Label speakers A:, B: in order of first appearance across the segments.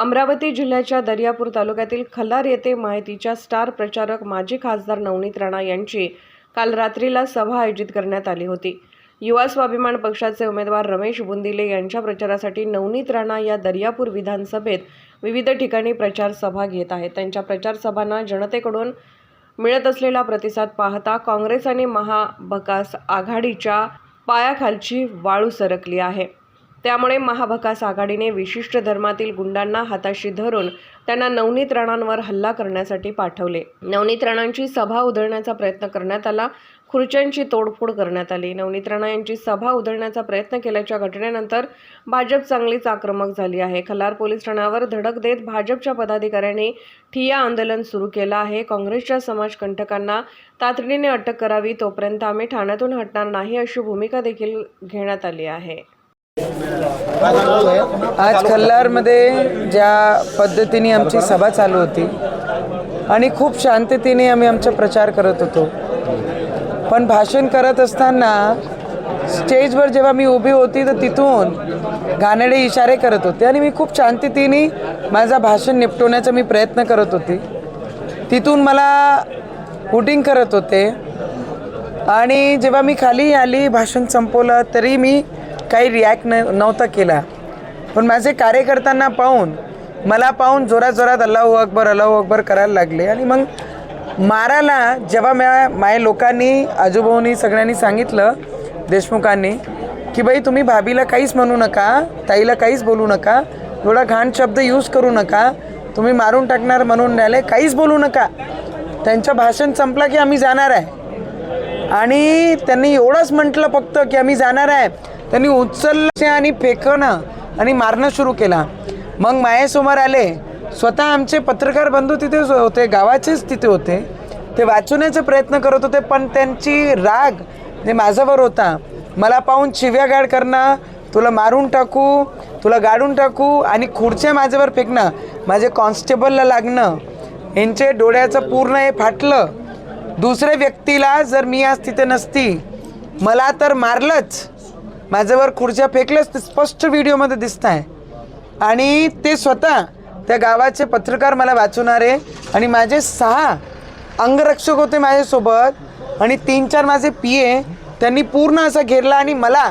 A: अमरावती जिल्ह्याच्या दर्यापूर तालुक्यातील खल्लार येथे माहितीच्या स्टार प्रचारक माजी खासदार नवनीत राणा यांची काल रात्रीला सभा आयोजित करण्यात आली होती. युवा स्वाभिमान पक्षाचे उमेदवार रमेश बुंदिले यांच्या प्रचारासाठी नवनीत राणा या दर्यापूर विधानसभेत विविध ठिकाणी प्रचार सभा घेत आहेत. त्यांच्या प्रचार सभांना जनतेकडून मिळत असलेला प्रतिसाद पाहता काँग्रेस आणि महाबकास आघाडीच्या पायाखालची वाळू सरकली आहे. त्यामुळे महाभकास आघाडीने विशिष्ट धर्मातील गुंडांना हाताशी धरून त्यांना नवनीत राणांवर हल्ला करण्यासाठी पाठवले. नवनीत राणांची सभा उधळण्याचा प्रयत्न करण्यात आला. खुर्च्यांची तोडफोड करण्यात आली. नवनीत राणा यांची सभा उधळण्याचा प्रयत्न केल्याच्या घटनेनंतर भाजप चांगलीच आक्रमक झाली आहे. खलार पोलीस ठाण्यावर धडक देत भाजपच्या पदाधिकाऱ्यांनी ठिया आंदोलन सुरू केलं आहे. काँग्रेसच्या समाजकंटकांना तातडीने अटक करावी तोपर्यंत आम्ही ठाण्यातून हटणार नाही अशी भूमिका देखील घेण्यात आली आहे.
B: आज कल्लारमध्ये ज्या पद्धतीने आमची सभा चालू होती आणि खूप शांततेने आम्ही आमचा प्रचार करत होतो. पण भाषण करत असताना स्टेजवर जेव्हा मी उभी होती तर तिथून घाणेडे इशारे करत होते आणि मी खूप शांततेने माझा भाषण निपटवण्याचा मी प्रयत्न करत होती. तिथून मला हुटिंग करत होते आणि जेव्हा मी खाली आली भाषण संपवलं तरी मी काही रिॲक्ट न नव्हता केला. पण माझे कार्यकर्त्यांना पाहून मला पाहून जोरात जोरात अल्लाहू अकबर अल्लाहू अकबर करायला लागले. आणि मग मारायला जेव्हा म्या माझ्या लोकांनी आजूबाजूनी सगळ्यांनी सांगितलं देशमुखांनी की बाई तुम्ही भाभीला काहीच म्हणू नका ताईला काहीच बोलू नका एवढा घाण शब्द यूज करू नका तुम्ही मारून टाकणार म्हणून राहिले काहीच बोलू नका. त्यांचं भाषण संपलं की आम्ही जाणार आहे. आणि त्यांनी एवढंच म्हटलं फक्त की आम्ही जाणार आहे. त्यांनी उचललं आणि फेकणं आणि मारणं सुरू केला. मग मायासमोर आले. स्वतः आमचे पत्रकार बंधू तिथे होते गावाचेच तिथे होते. ते वाचवण्याचा प्रयत्न करत होते पण त्यांची राग जे माझ्यावर होता. मला पाहून शिव्यागाड करणं तुला मारून टाकू तुला गाडून टाकू आणि खुर्च्या माझ्यावर फेकणं माझे कॉन्स्टेबलला लागणं यांचे डोळ्याचं पूर्ण हे फाटलं. दुसऱ्या व्यक्तीला जर मी आज तिथे नसती मला तर मारलंच. माझ्यावर खुर्च्या फेकल्याच ते स्पष्ट व्हिडिओमध्ये दिसत आहे. आणि ते स्वतः त्या गावाचे पत्रकार मला वाचवणारे आणि माझे सहा अंगरक्षक होते माझ्यासोबत आणि तीन चार माझे पी ए त्यांनी पूर्ण असा घेरला आणि मला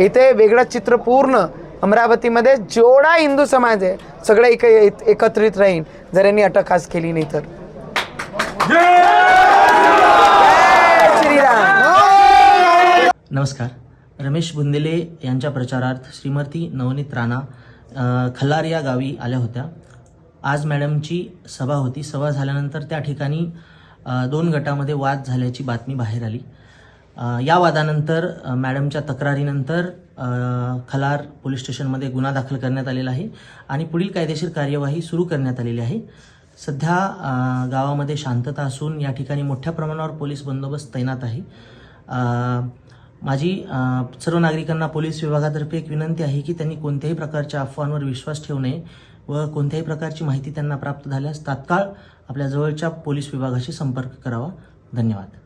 B: इथे वेगळं चित्र पूर्ण अमरावतीमध्ये जेवढा हिंदू समाज आहे सगळे एक एकत्रित राहीन. जर यांनी अटक खास केली नाही तर. श्रीराम.
C: नमस्कार. रमेश बुंदेले यांच्या प्रचारार्थ श्रीमती नवनीत राणा खल्लार या गावी आल्या होत्या. आज मॅडमची सभा होती. सभा झाल्यानंतर त्या ठिकाणी दोन गटामध्ये वाद झाल्याची बातमी बाहेर आली. या वादानंतर मॅडमच्या तक्रारीनंतर खलार पोलीस स्टेशनमध्ये गुन्हा दाखल करण्यात आलेला आहे आणि पुढील कायदेशीर कार्यवाही सुरू करण्यात आलेली आहे. सध्या गावामध्ये शांतता असून या ठिकाणी मोठ्या प्रमाणावर पोलीस बंदोबस्त तैनात आहे. माझी सर्व नागरिकांना पोलीस विभागातर्फे एक विनंती आहे की त्यांनी कोणत्याही प्रकारच्या अफवांवर विश्वास ठेवू नये व कोणत्याही प्रकारची माहिती त्यांना प्राप्त झाल्यास तात्काळ आपल्या जवळच्या पोलीस विभागाशी संपर्क करावा. धन्यवाद.